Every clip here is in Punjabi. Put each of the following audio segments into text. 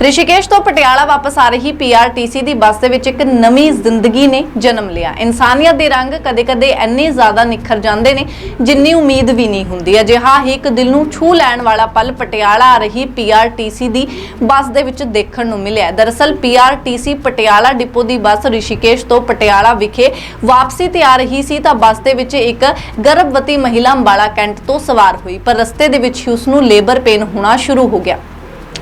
ਰਿਸ਼ੀਕੇਸ਼ ਤੋਂ ਪਟਿਆਲਾ ਵਾਪਸ ਆ ਰਹੀ ਪੀਆਰਟੀਸੀ ਦੀ ਬੱਸ ਦੇ ਵਿੱਚ ਇੱਕ ਨਵੀਂ ਜ਼ਿੰਦਗੀ ਨੇ ਜਨਮ ਲਿਆ। ਇਨਸਾਨੀਅਤ ਦੇ ਰੰਗ ਕਦੇ-ਕਦੇ ਇੰਨੇ ਜ਼ਿਆਦਾ ਨਿਖਰ ਜਾਂਦੇ ਨੇ, ਜਿੰਨੀ ਉਮੀਦ ਵੀ ਨਹੀਂ ਹੁੰਦੀ। ਅਜਿਹਾ ਹੀ ਇੱਕ ਦਿਲ ਨੂੰ ਛੂ ਲੈਣ ਵਾਲਾ ਪਲ ਪਟਿਆਲਾ ਆ ਰਹੀ ਪੀਆਰਟੀਸੀ ਦੀ ਬੱਸ ਦੇ ਵਿੱਚ ਦੇਖਣ ਨੂੰ ਮਿਲਿਆ। ਦਰਅਸਲ ਪੀਆਰਟੀਸੀ ਪਟਿਆਲਾ ਡਿਪੋ ਦੀ ਬੱਸ ਰਿਸ਼ੀਕੇਸ਼ ਤੋਂ ਪਟਿਆਲਾ ਵਿਖੇ ਵਾਪਸੀ ਤੇ ਆ ਰਹੀ ਸੀ ਤਾਂ ਬੱਸ ਦੇ ਵਿੱਚ ਇੱਕ ਗਰਭਵਤੀ ਮਹਿਲਾ ਅੰਬਾਲਾ ਕੈਂਟ ਤੋਂ ਸਵਾਰ ਹੋਈ। ਪਰ ਰਸਤੇ ਦੇ ਵਿੱਚ ਹੀ ਉਸ ਨੂੰ ਲੇਬਰ ਪੇਨ ਹੋਣਾ ਸ਼ੁਰੂ ਹੋ ਗਿਆ।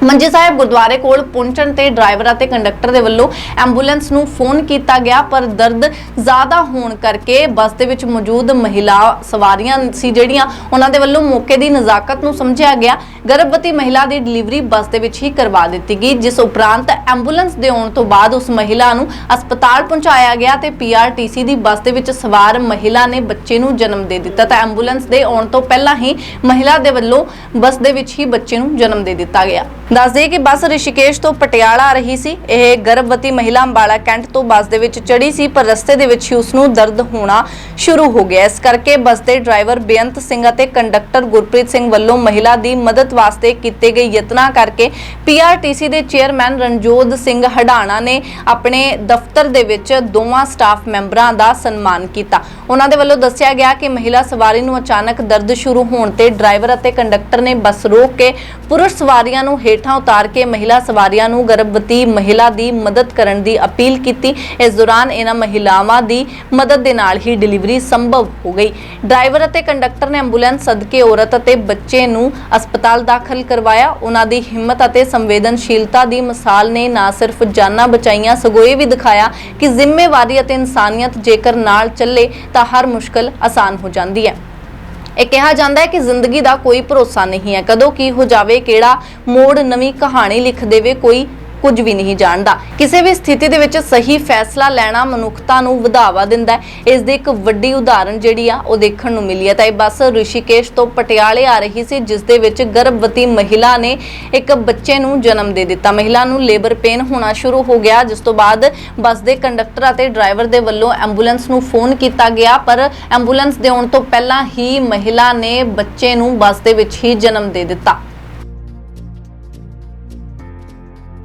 ਮੰਜੀ ਸਾਹਿਬ ਗੁਰਦੁਆਰੇ ਕੋਲ ਪਹੁੰਚਣ ਤੇ ਡਰਾਈਵਰ ਅਤੇ ਕੰਡਕਟਰ ਦੇ ਵੱਲੋਂ ਐਂਬੂਲੈਂਸ ਨੂੰ ਫੋਨ ਕੀਤਾ ਗਿਆ, ਪਰ ਦਰਦ ਜ਼ਿਆਦਾ ਹੋਣ ਕਰਕੇ ਬੱਸ ਦੇ ਵਿੱਚ ਮੌਜੂਦ ਮਹਿਲਾ ਸਵਾਰੀਆਂ ਸੀ ਜਿਹੜੀਆਂ ਉਹਨਾਂ ਦੇ ਵੱਲੋਂ ਮੌਕੇ ਦੀ ਨਜ਼ਾਕਤ ਨੂੰ ਸਮਝਿਆ ਗਿਆ। ਗਰਭਵਤੀ ਮਹਿਲਾ ਦੀ ਡਿਲੀਵਰੀ ਬੱਸ ਦੇ ਵਿੱਚ ਹੀ ਕਰਵਾ ਦਿੱਤੀ ਗਈ, ਜਿਸ ਉਪਰੰਤ ਐਂਬੂਲੈਂਸ ਦੇ ਆਉਣ ਤੋਂ ਬਾਅਦ ਉਸ ਮਹਿਲਾ ਨੂੰ ਹਸਪਤਾਲ ਪਹੁੰਚਾਇਆ ਗਿਆ ਤੇ ਪੀਆਰਟੀਸੀ ਦੀ ਬੱਸ ਦੇ ਵਿੱਚ ਸਵਾਰ ਮਹਿਲਾ ਨੇ ਬੱਚੇ ਨੂੰ ਜਨਮ ਦੇ ਦਿੱਤਾ। ਤਾਂ ਐਂਬੂਲੈਂਸ ਦੇ ਆਉਣ ਤੋਂ ਪਹਿਲਾਂ ਹੀ ਮਹਿਲਾ ਦੇ ਵੱਲੋਂ ਬੱਸ ਦੇ ਵਿੱਚ ਹੀ ਬੱਚੇ ਨੂੰ ਜਨਮ ਦੇ ਦਿੱਤਾ ਗਿਆ। ਦੱਸ ਦਈਏ ਕਿ ਬੱਸ ਰਿਸ਼ੀਕੇਸ਼ ਤੋਂ ਪਟਿਆਲਾ ਆ ਰਹੀ ਸੀ। ਇਹ ਗਰਭਵਤੀ ਮਹਿਲਾ ਅੰਬਾਲਾ ਕੈਂਟ ਤੋਂ ਬੱਸ ਦੇ ਵਿੱਚ ਚੜੀ ਸੀ, ਪਰ ਰਸਤੇ ਦੇ ਵਿੱਚ ਹੀ ਉਸ ਨੂੰ ਦਰਦ ਹੋਣਾ ਸ਼ੁਰੂ ਹੋ ਗਿਆ। ਇਸ ਕਰਕੇ ਬੱਸ ਦੇ ਡਰਾਈਵਰ ਬੇਅੰਤ ਸਿੰਘ ਅਤੇ ਕੰਡਕਟਰ ਗੁਰਪ੍ਰੀਤ ਸਿੰਘ ਵੱਲੋਂ ਮਹਿਲਾ ਦੀ ਮਦਦ ਵਾਸਤੇ ਕੀਤੇ ਗਏ ਯਤਨਾਂ ਕਰਕੇ ਪੀਆਰਟੀਸੀ ਦੇ ਚੇਅਰਮੈਨ ਰਣਜੋਤ ਸਿੰਘ ਹਡਾਣਾ ਨੇ ਆਪਣੇ ਦਫ਼ਤਰ ਦੇ ਵਿੱਚ ਦੋਵਾਂ ਸਟਾਫ ਮੈਂਬਰਾਂ ਦਾ ਸਨਮਾਨ ਕੀਤਾ। ਉਹਨਾਂ ਦੇ ਵੱਲੋਂ ਦੱਸਿਆ ਗਿਆ ਕਿ ਮਹਿਲਾ ਸਵਾਰੀ ਨੂੰ ਅਚਾਨਕ ਦਰਦ ਸ਼ੁਰੂ ਹੋਣ ਤੇ ਡਰਾਈਵਰ ਅਤੇ ਕੰਡਕਟਰ ਨੇ ਬੱਸ ਰੋਕ ਕੇ ਪੁਰਸ਼ ਸਵਾਰੀਆਂ ਨੂੰ ਹੇਠ ਉਤਾਰ ਕੇ ਮਹਿਲਾ ਸਵਾਰੀਆਂ ਨੂੰ ਗਰਭਵਤੀ ਮਹਿਲਾ ਦੀ ਮਦਦ ਕਰਨ ਦੀ ਅਪੀਲ ਕੀਤੀ। ਇਸ ਦੌਰਾਨ ਇਹਨਾਂ ਮਹਿਲਾਵਾਂ ਦੀ ਮਦਦ ਦੇ ਨਾਲ ਹੀ ਡਿਲੀਵਰੀ ਸੰਭਵ ਹੋ ਗਈ। ਡਰਾਈਵਰ ਅਤੇ ਕੰਡਕਟਰ ਨੇ ਐਂਬੂਲੈਂਸ, ਸਦਕੇ ਔਰਤ ਅਤੇ ਬੱਚੇ ਨੂੰ ਹਸਪਤਾਲ ਦਾਖਲ ਕਰਵਾਇਆ। ਉਹਨਾਂ ਦੀ ਹਿੰਮਤ ਅਤੇ ਸੰਵੇਦਨਸ਼ੀਲਤਾ ਦੀ ਮਿਸਾਲ ਨੇ ਨਾ ਸਿਰਫ ਜਾਨਾਂ ਬਚਾਈਆਂ, ਸਗੋਂ ਇਹ ਵੀ ਦਿਖਾਇਆ ਕਿ ਜ਼ਿੰਮੇਵਾਰੀ ਅਤੇ ਇਨਸਾਨੀਅਤ ਜੇਕਰ ਨਾਲ ਚੱਲੇ ਤਾਂ ਹਰ ਮੁਸ਼ਕਲ ਆਸਾਨ ਹੋ ਜਾਂਦੀ ਹੈ। ਇਹ ਕਿਹਾ ਜਾਂਦਾ ਹੈ ਕਿ ਜ਼ਿੰਦਗੀ ਦਾ ਕੋਈ ਭਰੋਸਾ ਨਹੀਂ ਹੈ। ਕਦੋਂ ਕੀ ਹੋ ਜਾਵੇ, ਕਿਹੜਾ ਮੋੜ ਨਵੀਂ ਕਹਾਣੀ ਲਿਖ ਦੇਵੇ, ਕੋਈ ਕੁਝ ਵੀ ਨਹੀਂ ਜਾਣਦਾ। ਕਿਸੇ ਵੀ ਸਥਿਤੀ ਦੇ ਵਿੱਚ ਸਹੀ ਫੈਸਲਾ ਲੈਣਾ ਮਨੁੱਖਤਾ ਨੂੰ ਵਧਾਵਾ ਦਿੰਦਾ ਹੈ। ਇਸ ਦੀ ਇੱਕ ਵੱਡੀ ਉਦਾਹਰਣ ਜਿਹੜੀ ਆ, ਉਹ ਦੇਖਣ ਨੂੰ ਮਿਲੀ ਹੈ। ਤਾਂ ਇਹ ਬੱਸ ਰਿਸ਼ੀਕੇਸ਼ ਤੋਂ ਪਟਿਆਲੇ ਆ ਰਹੀ ਸੀ, ਜਿਸ ਦੇ ਵਿੱਚ ਗਰਭਵਤੀ ਮਹਿਲਾ ਨੇ ਇੱਕ ਬੱਚੇ ਨੂੰ ਜਨਮ ਦੇ ਦਿੱਤਾ। ਮਹਿਲਾ ਨੂੰ ਲੇਬਰ ਪੇਨ ਹੋਣਾ ਸ਼ੁਰੂ ਹੋ ਗਿਆ, ਜਿਸ ਤੋਂ ਬਾਅਦ ਬੱਸ ਦੇ ਕੰਡਕਟਰ ਅਤੇ ਡਰਾਈਵਰ ਦੇ ਵੱਲੋਂ ਐਂਬੂਲੈਂਸ ਨੂੰ ਫੋਨ ਕੀਤਾ ਗਿਆ। ਪਰ ਐਂਬੂਲੈਂਸ ਦੇ ਆਉਣ ਤੋਂ ਪਹਿਲਾਂ ਹੀ ਮਹਿਲਾ ਨੇ ਬੱਚੇ ਨੂੰ ਬੱਸ ਦੇ ਵਿੱਚ ਹੀ ਜਨਮ ਦੇ ਦਿੱਤਾ।